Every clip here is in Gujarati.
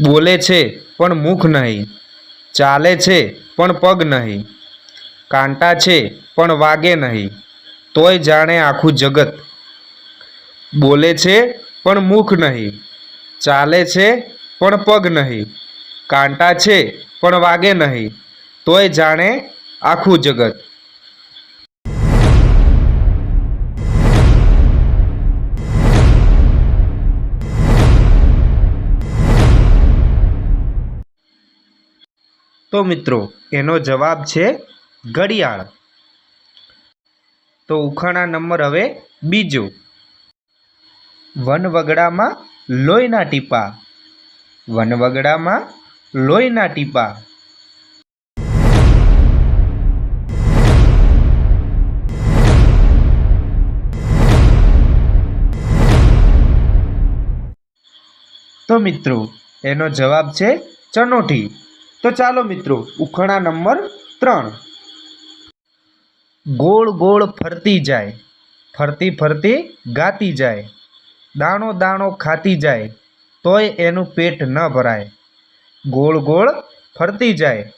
બોલે છે, પણ મુખ નહીં. ચાલે છે, પણ પગ નહીં. કાંટા છે, પણ વાગે નહીં. તોય જાણે આખું જગત. બોલે છે, પણ મુખ નહીં. ચાલે છે, પણ પગ નહીં. કાંટા છે, પણ વાગે નહીં. તોય જાણે આખું જગત. તો મિત્રો, એનો જવાબ છે ઘડિયાળ. તો ઉખાણા નંબર હવે બીજો. વનવગડામાં લોહીના ટીપા. વનવગડામાં લોહીના ટીપા. તો મિત્રો, એનો જવાબ છે ચનોઠી તો ચાલો મિત્રો, ઉખાણા નંબર ત્રણ. ગોળ ગોળ ફરતી જાય, ફરતી ફરતી ગાતી જાય, દાણો દાણો ખાતી જાય, તોય એનું પેટ ન ભરાય. ગોળ ગોળ ફરતી જાય,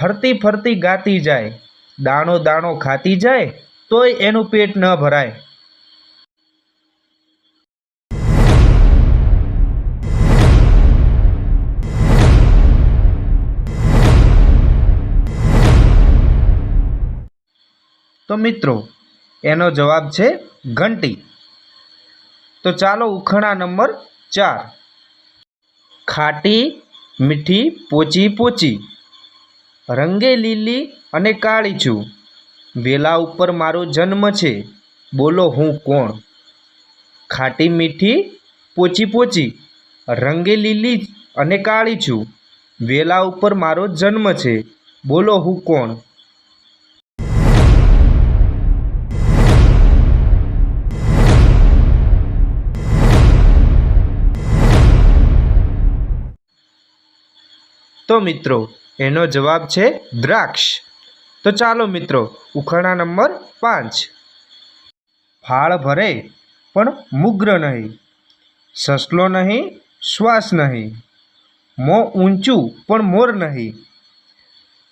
ફરતી ફરતી ગાતી જાય, દાણો દાણો ખાતી જાય, તોય એનું પેટ ન ભરાય. તો મિત્રો, એનો જવાબ છે ઘંટી. તો ચાલો ઉખાણા નંબર ચાર. ખાટી, મીઠી, પોચી પોચી. રંગે લીલી અને કાળી છું. વેલા ઉપર મારો જન્મ છે. બોલો હું કોણ? ખાટી, મીઠી, પોચી પોચી. રંગે લીલી અને કાળી છું. વેલા ઉપર મારો જન્મ છે. બોલો હું કોણ? તો મિત્રો, એનો જવાબ છે દ્રાક્ષ. તો ચાલો મિત્રો ઉખાણા નંબર પાંચ. ફાળ ભરે, પણ મુગ્ર નહીં. સસલો નહીં, શ્વાસ નહીં. મોં ઊંચું, પણ મોર નહીં.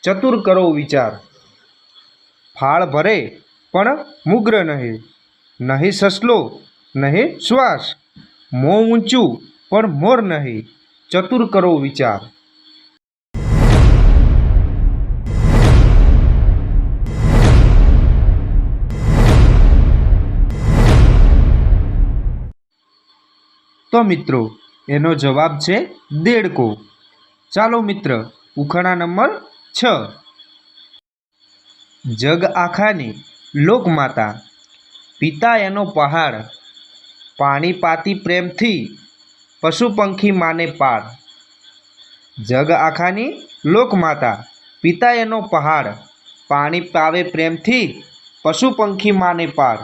ચતુર કરો વિચાર. ફાળ ભરે, પણ મુગ્ર નહીં. નહીં સસલો, નહીં શ્વાસ. મોં ઊંચું, પણ મોર નહીં. ચતુર કરો વિચાર. તો મિત્રો, એનો જવાબ છે દેડકો. ચાલો મિત્ર, ઉખાણા નંબર છ. જગ આખાની લોકમાતા. પિતા એનો પહાડ. પાણી પાતી પ્રેમથી પશુ પંખી માને પાર. જગ આખાની લોકમાતા. પિતા એનો પહાડ. પાણી પાવે પ્રેમથી પશુ પંખી માને પાડ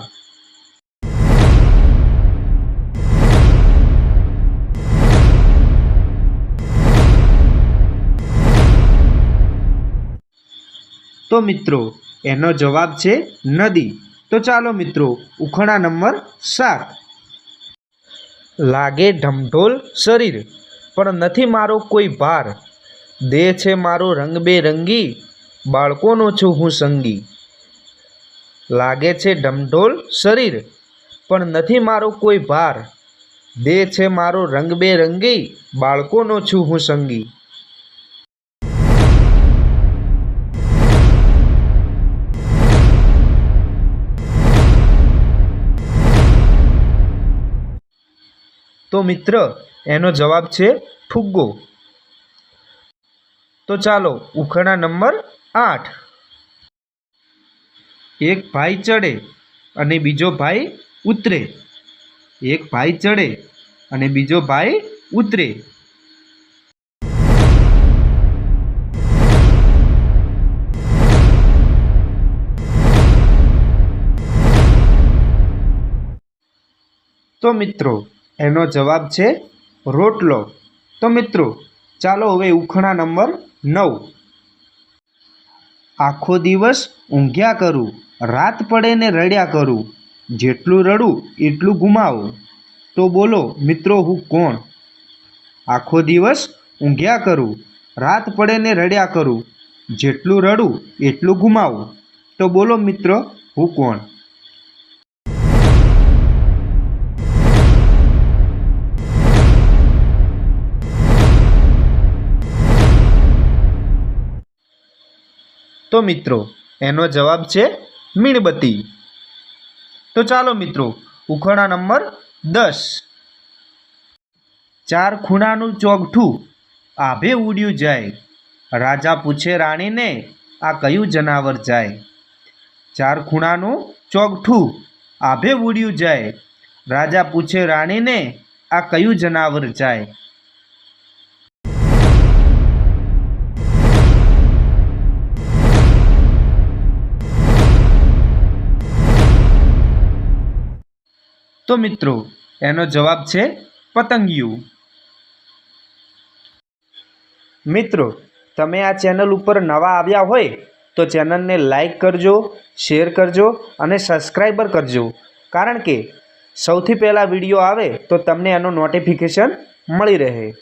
તો મિત્રો, એનો જવાબ છે નદી. તો ચાલો મિત્રો, ઉખાણા નંબર સાત. લાગે ઢમઢોલ શરીર, પણ નથી મારો કોઈ ભાર. દેહ છે મારો રંગબેરંગી, બાળકોનો છું હું સંગી. લાગે છે ઢમઢોલ શરીર, પણ નથી મારો કોઈ ભાર. દેહ છે મારો રંગબેરંગી, બાળકોનો છું હું સંગી. તો મિત્ર, એનો જવાબ છે ફુગ્ગો તો ચાલો ઉખાણા નંબર આઠ. એક ભાઈ ચડે અને બીજો ભાઈ ઉતરે. એક ભાઈ ચડે અને બીજો ભાઈ ઉતરે. તો મિત્રો એનો જવાબ છે રોટલો. તો મિત્રો, ચાલો હવે ઉખણા નંબર નવ. આખો દિવસ ઊંઘ્યા કરું, રાત પડે ને રડ્યા કરું, જેટલું રડું એટલું ગુમાવું. તો બોલો, મિત્રો, હું કોણ? આખો દિવસ ઊંઘ્યા કરું, રાત પડે ને રડ્યા કરું, જેટલું રડું એટલું ગુમાવું. તો બોલો, મિત્રો, હું કોણ? તો મિત્રો, એનો જવાબ છે મીણબત્તી. તો ચાલો મિત્રો ઉખાણા નંબર દસ. ચાર ખૂણાનું ચોગઠું. આભે ઉડ્યું જાય. રાજા પૂછે રાણીને, આ કયું જનાવર જાય? ચાર ખૂણાનું ચોગઠું. આભે ઉડ્યું જાય. રાજા પૂછે રાણીને, આ કયું જનાવર જાય? તો મિત્રો, એનો જવાબ છે પતંગિયું. મિત્રો, તમે આ ચેનલ ઉપર નવા આવ્યા હોય, તો ચેનલને લાઈક કરજો, શેર કરજો અને સબસ્ક્રાઈબર કરજો. કારણ કે, સૌથી પહેલાં વીડિયો આવે તો તમને એનું નોટિફિકેશન મળી રહે.